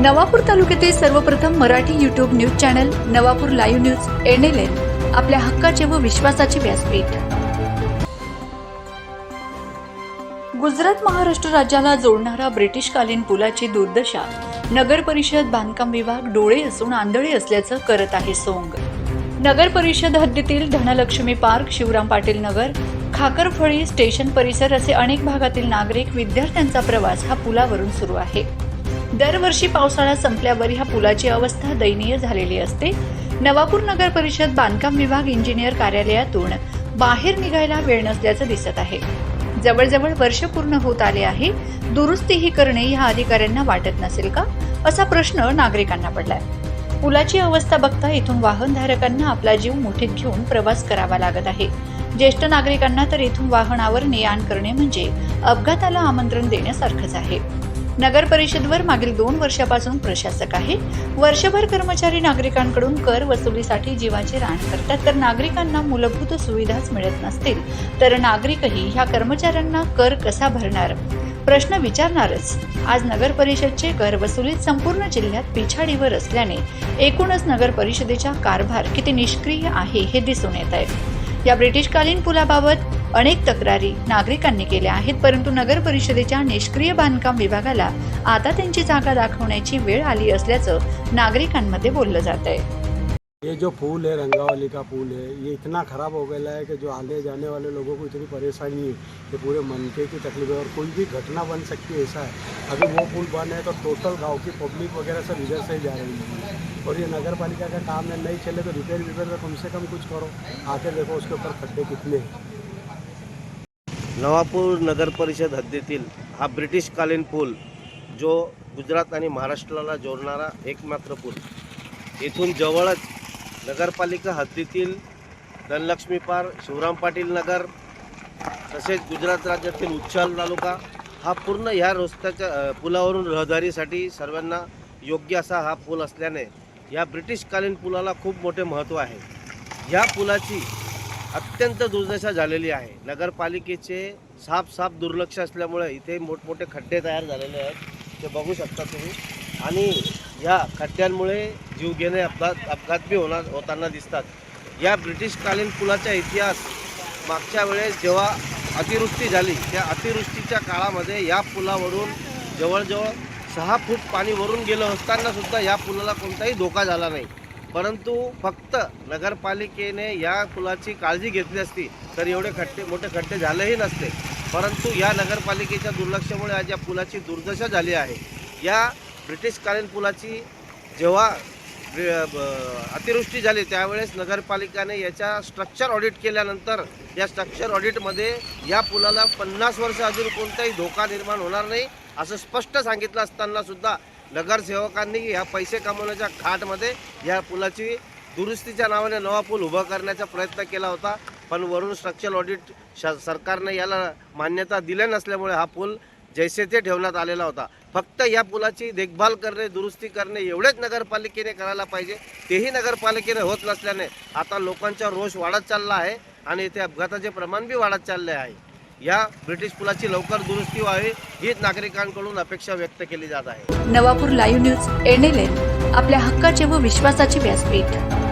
नवापूर तालुक्यातील सर्वप्रथम Marathi YouTube news channel Navapur live news NLN आपल्या हक्काचे व विश्वासाचे व्यासपीठ. गुजरात महाराष्ट्र राज्याला जोडणारा ब्रिटिशकालीन पुलाची दुर्दशा नगर परिषद बांधकाम विभाग डोळे असून आंधळे असल्याचं करत आहे सोंग. नगर परिषद हद्दीतील धनलक्ष्मी पार्क शिवराम पाटील नगर खाकरफळी स्टेशन परिसर असे अनेक भागातील नागरिक विद्यार्थ्यांचा प्रवास हा पुलावरून सुरू आहे. दरवर्षी पावसाळा संपल्यावर ह्या पुलाची अवस्था दयनीय झालेली असते. नवापूर नगर परिषद बांधकाम विभाग इंजिनियर कार्यालयातून बाहेर निघायला वेळ नसल्याचं दिसत आहे. जवळजवळ वर्ष पूर्ण होत आले आहे. दुरुस्तीही करणे ह्या अधिकाऱ्यांना वाटत नसेल का? असा प्रश्न नागरिकांना पडलाय. पुलाची अवस्था बघता इथून वाहनधारकांना आपला जीव मुठीत घेऊन प्रवास करावा लागत आहे. ज्येष्ठ नागरिकांना तर इथून वाहनावर ने आण करणे म्हणजे अपघाताला आमंत्रण देण्यासारखंच आहे. नगर परिषदवर मागील दोन वर्षापासून प्रशासक आहे. वर्षभर कर्मचारी नागरिकांकडून कर वसुलीसाठी जीवाचे रान करतात. तर नागरिकांना मूलभूत सुविधाच मिळत नसतील तर नागरिकही ह्या कर्मचाऱ्यांना कर कसा भरणार? प्रश्न विचारणारच. आज नगर परिषदचे कर वसुलीत संपूर्ण जिल्ह्यात पिछाडीवर असल्याने एकूणच नगर परिषदेचा कारभार किती निष्क्रिय आहे हे दिसून येत आहे. या ब्रिटिशकालीन पुलाबाबत अनेक तक्रारी नागरिकांनी केल्या आहेत परंतु नगर परिषदेच्या निष्क्रिय बांधकाम विभागाला आता त्यांची जागा दाखवण्याची वेळ आली असल्याचं नागरिकांमध्ये बोललं जात आहे. ये जो पुल है रंगावली का पुल है ये इतना ख़राब हो गया है कि जो आने जाने वाले लोगों को इतनी परेशानी है कि पूरे मनके की तकलीफ है और कोई भी घटना बन सकती है ऐसा है। अभी वो पुल बन है तो टोटल गांव की पब्लिक वगैरह सब इधर से ही जा रही है। और ये नगर पालिका का काम है नहीं चले तो रिपेयर विपेयर तो कम से कम कुछ करो। आके देखो उसके ऊपर खड्डे कितने हैं। नवापूर नगर परिषद हद्दीतील हा ब्रिटिशकालीन पूल जो गुजरात आणि महाराष्ट्राला जोडणारा एकमात्र पूल. येथून जवळच नगरपालिका हद्दीतील धनलक्ष्मी पार शिवराम पाटील नगर तसेच गुजरात राज्यातील उच्छाल तालुका हा पूर्ण ह्या रस्त्याच्या पुलावरून रहदारीसाठी सर्वांना योग्य असा हा पूल असल्याने या ब्रिटिशकालीन पुलाला खूप मोठे महत्त्व आहे. ह्या पुलाची अत्यंत दुर्दशा झालेली आहे. नगरपालिकेचे साफ साफ दुर्लक्ष असल्यामुळे इथे मोठमोठे खड्डे तयार झालेले आहेत. ते बघू शकता तुम्ही. आणि या खड्ड्यांमुळे जीवघेणे अपघात अपघात बी होणार होताना दिसतात. या ब्रिटिशकालीन पुलाचा इतिहास मागच्या वेळेस जेव्हा अतिवृष्टी झाली त्या अतिवृष्टीच्या काळामध्ये या पुलावरून जवळजवळ सहा फूट पाणी वरून गेलं असताना सुद्धा या पुलाला कोणताही धोका झाला नाही. परंतु फक्त नगरपालिकेने या पुलाची काळजी घेतली असती तर एवढे खड्डे मोठे खड्डे झालेही नसते. परंतु या नगरपालिकेच्या दुर्लक्षामुळे आज या पुलाची दुर्दशा झाली आहे. या ब्रिटिशकालीन पुलाची जेव्हा ब- ब- अतिवृष्टी झाली त्यावेळेस नगरपालिकाने याच्या स्ट्रक्चर ऑडिट केल्यानंतर या स्ट्रक्चर ऑडिटमध्ये या पुलाला पन्नास वर्ष अजून कोणताही धोका निर्माण होणार नाही. असं स्पष्ट सांगितलं असताना सुद्धा नगरसेवकांनी ह्या पैसे कमवण्याच्या खाटमध्ये या पुलाची दुरुस्तीच्या नावाने नवा पूल उभा करण्याचा प्रयत्न केला होता. पण वरून स्ट्रक्चर ऑडिट श सरकारने याला मान्यता दिल्या नसल्यामुळे हा पूल जैसे ते ठेवण्यात आलेला होता. फक्त या पुलाची देखभाल करणे दुरुस्ती करणे एवढेच नगरपालिकेने करायला पाहिजे. तेही नगरपालिकेने होत नसल्याने आता लोकांचा रोष वाढत चालला आहे आणि इथे अपघाताचे प्रमाण बी वाढत चालले आहे. या ब्रिटिश पुलाची लवकर दुरुस्ती व्हावी हीच नागरिकांकडून अपेक्षा व्यक्त केली जात आहे. नवापूर लाईव्ह न्यूज एन आपल्या हक्काचे व विश्वासाचे व्यासपीठ.